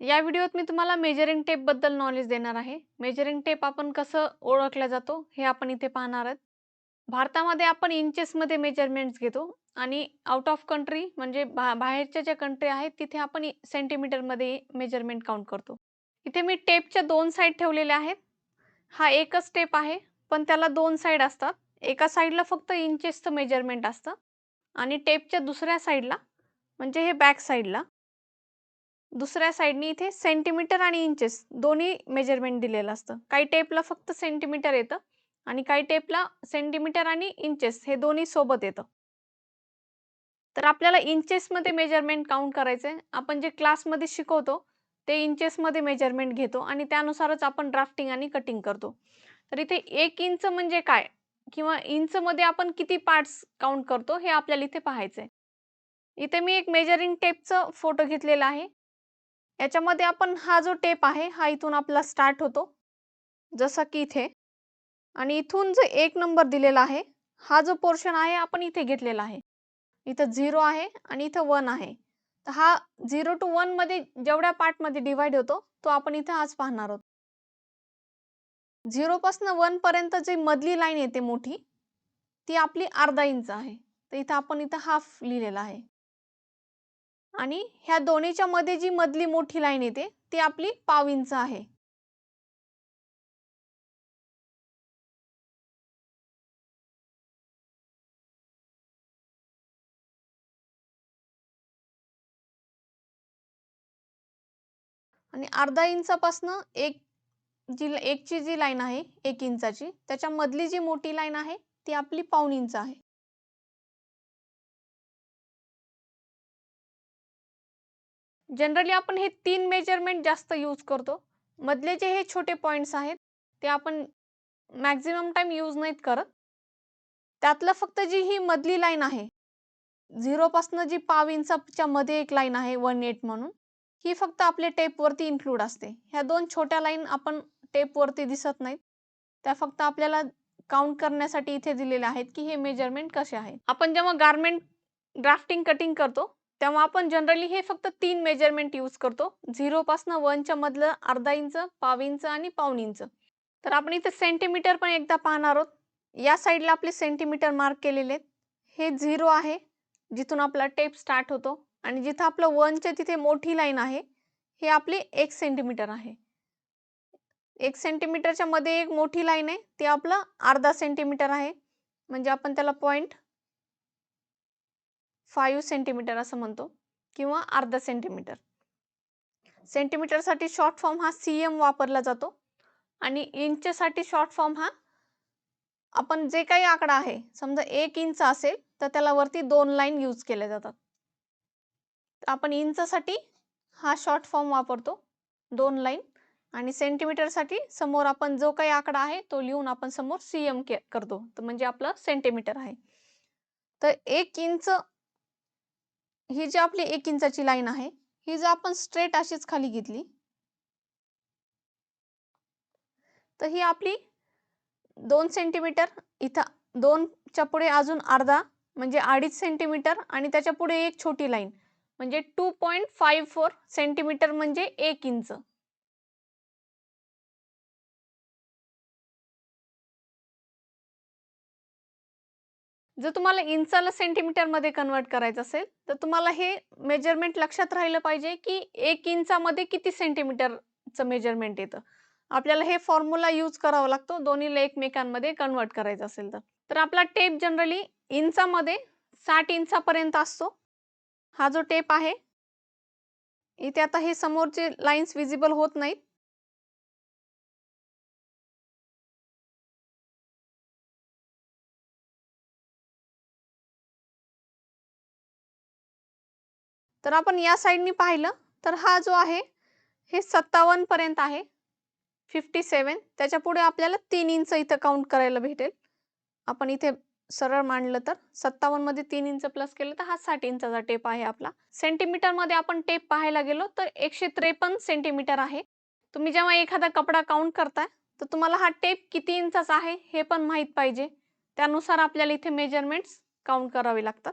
या व्हिडिओत मी तुम्हाला मेजरिंग टेपबद्दल नॉलेज देणार आहे. मेजरिंग टेप आपण कसं ओळखला जातो हे आपण इथे पाहणार आहोत. भारतामध्ये आपण इंचेसमध्ये मेजरमेंट्स घेतो आणि आउट ऑफ कंट्री म्हणजे बा बाहेरच्या ज्या कंट्री आहेत तिथे आपण सेंटीमीटरमध्ये मेजरमेंट काउंट करतो. इथे मी टेपच्या दोन साईड ठेवलेल्या आहेत. हा एकच टेप आहे पण त्याला दोन साईड असतात. एका साईडला फक्त इंचेसचं मेजरमेंट असतं आणि टेपच्या दुसऱ्या साईडला म्हणजे हे बॅक साईडला दुसऱ्या साईडनी इथे सेंटीमीटर आणि इंचेस दोन्ही मेजरमेंट दिलेलं असतं. काही टेपला फक्त सेंटीमीटर येतं आणि काही टेपला सेंटीमीटर आणि इंचेस हे दोन्ही सोबत येतं. तर आपल्याला इंचेसमध्ये मेजरमेंट काउंट करायचं आहे आपण जे क्लासमध्ये शिकवतो ते इंचेसमध्ये मेजरमेंट घेतो आणि त्यानुसारच आपण ड्राफ्टिंग आणि कटिंग करतो. तर इथे एक इंच म्हणजे काय? किंवा इंचमध्ये आपण किती पार्ट्स काउंट करतो हे आपल्याला इथे पाहायचं आहे इथे मी एक मेजरिंग टेपचं फोटो घेतलेला आहे. याच्यामध्ये आपण हा जो टेप आहे हा इथून आपला स्टार्ट होतो. जसं की इथे. आणि इथून जो एक नंबर दिलेला आहे हा जो पोर्शन आहे आपण इथे घेतलेला आहे. इथं झिरो आहे आणि इथं वन आहे. तर हा झिरो टू वनमध्ये जेवढ्या पार्टमध्ये डिवाइड होतो तो आपण इथे आज पाहणार आहोत. झिरोपासनं वनपर्यंत जी मधली लाईन येते मोठी ती आपली अर्धा इंच आहे. तर इथं आपण इथं हाफ लिहिलेला आहे. आणि ह्या दोन्हीच्या मध्ये जी मधली मोठी लाईन येते ती आपली पाव इंच आहे. आणि अर्धा इंचापासनं एक जी एकची जी लाईन आहे एक इंचाची त्याच्या मधली जी मोठी लाईन आहे ती आपली पाऊण इंच आहे. जनरली आपण हे तीन मेजरमेंट जास्त यूज करतो. मधले जे हे छोटे पॉईंट्स आहेत ते आपण मॅक्झिमम टाईम यूज नाहीत करत. त्यातलं फक्त जी ही मधली लाईन आहे झिरोपासनं जी पाव इंचाच्या मध्ये एक लाईन आहे वन एट म्हणून ही फक्त आपल्या टेपवरती इन्क्लूड असते. ह्या दोन छोट्या लाईन आपण टेपवरती दिसत नाहीत. त्या फक्त आपल्याला काउंट करण्यासाठी इथे दिलेल्या आहेत की हे मेजरमेंट कसे आहेत. आपण जेव्हा गारमेंट ड्राफ्टिंग कटिंग करतो तेव्हा आपण जनरली हे फक्त तीन मेजरमेंट यूज करतो. झिरोपासनं वनच्या मधलं अर्धा इंच पाव इंच आणि पाऊण इंच. तर आपण इथे सेंटीमीटर पण एकदा पाहणार आहोत. या साईडला आपले सेंटीमीटर मार्क केलेले आहेत. हे झिरो आहे. जिथून आपला टेप स्टार्ट होतो. आणि जिथं आपलं वनच्या तिथे मोठी लाईन आहे हे आपली एक सेंटीमीटर आहे. एक सेंटीमीटरच्या मध्ये एक मोठी लाईन आहे. ते आपलं अर्धा सेंटीमीटर आहे. म्हणजे आपण त्याला पॉईंट फाईव्ह सेंटीमीटर असं म्हणतो किंवा अर्धा सेंटीमीटर. सेंटीमीटरसाठी शॉर्ट फॉर्म हा सी एम वापरला जातो आणि इंचसाठी शॉर्ट फॉर्म हा आपण जे काही आकडा आहे समजा एक इंच असेल तर त्याला वरती दोन लाईन यूज केल्या जातात. आपण इंचसाठी हा शॉर्ट फॉर्म वापरतो दोन लाईन आणि सेंटीमीटरसाठी समोर आपण जो काही आकडा आहे तो लिहून आपण समोर सी एम के करतो. तर म्हणजे आपलं सेंटीमीटर आहे. तर एक इंच ही जी आपली एक इंचाची लाईन आहे ही जर आपण स्ट्रेट अशीच खाली घेतली तर ही आपली दोन सेंटीमीटर इथं दोनच्या पुढे अजून अर्धा म्हणजे अडीच सेंटीमीटर आणि त्याच्या पुढे एक छोटी लाईन म्हणजे two point five four centimetre म्हणजे एक इंच. जर तुम्हाला इंचाला सेंटीमीटरमध्ये कन्वर्ट करायचं असेल तर तुम्हाला हे मेजरमेंट लक्षात राहिलं पाहिजे की एक इंचामध्ये किती सेंटीमीटरचं मेजरमेंट येतं. आपल्याला हे फॉर्म्युला यूज करावा लागतो दोन्हीला एकमेकांमध्ये कन्वर्ट करायचं असेल तर. तर आपला टेप जनरली इंचामध्ये साठ इंचापर्यंत असतो. हा जो टेप आहे इथे आता हे समोरचे लाईन्स विजिबल होत नाहीत. तर आपण या साईडनी पाहिलं तर हा जो आहे हे सत्तावन्नपर्यंत आहे. फिफ्टी सेवन त्याच्या पुढे आपल्याला तीन इंच इथं काउंट करायला भेटेल. आपण इथे सरळ मांडलं तर सत्तावन्नमध्ये तीन इंच प्लस केलं तर हा साठ इंचाचा टेप आहे आपला. सेंटीमीटरमध्ये आपण टेप पाहायला गेलो तर एकशे त्रेपन्न सेंटीमीटर आहे. तुम्ही जेव्हा एखादा कपडा काउंट करताय तर तुम्हाला हा टेप किती इंचाचा आहे हे पण माहीत पाहिजे. त्यानुसार आपल्याला इथे मेजरमेंट्स काउंट करावे लागतात.